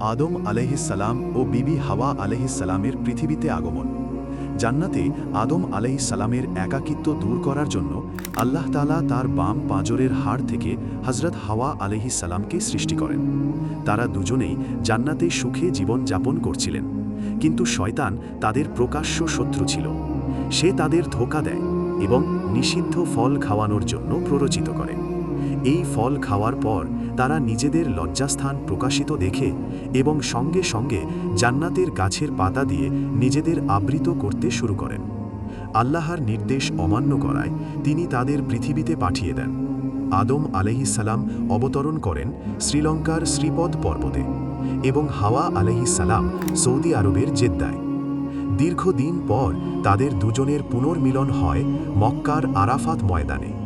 আদম আলহিসাল্লাম ও বিবি হাওয়া আলহিসাল্লামের পৃথিবীতে আগমন। জান্নাতে আদম আলহিসাল্লামের একাকিত্ব দূর করার জন্য আল্লাহ তালা তার বাম পাঁজরের হাড় থেকে হজরত হাওয়া আলহিসাল্লামকে সৃষ্টি করেন। তারা দুজনেই জান্নাতে সুখে জীবন যাপন করছিলেন। কিন্তু শয়তান তাদের প্রকাশ্য শত্রু ছিল। সে তাদের ধোকা দেয় এবং নিষিদ্ধ ফল খাওয়ানোর জন্য প্ররোচিত করে। এই ফল খাওয়ার পর তারা নিজেদের লজ্জাস্থান প্রকাশিত দেখে এবং সঙ্গে সঙ্গে জান্নাতের গাছের পাতা দিয়ে নিজেদের আবৃত করতে শুরু করেন। আল্লাহর নির্দেশ অমান্য করায় তিনি তাদের পৃথিবীতে পাঠিয়ে দেন। আদম আলহিসাল্লাম অবতরণ করেন শ্রীলঙ্কার শ্রীপদ পর্বতে এবং হাওয়া আলহিসাল্লাম সৌদি আরবের জেদ্দায়। দীর্ঘদিন পর তাদের দুজনের পুনর্মিলন হয় মক্কার আরাফাত ময়দানে।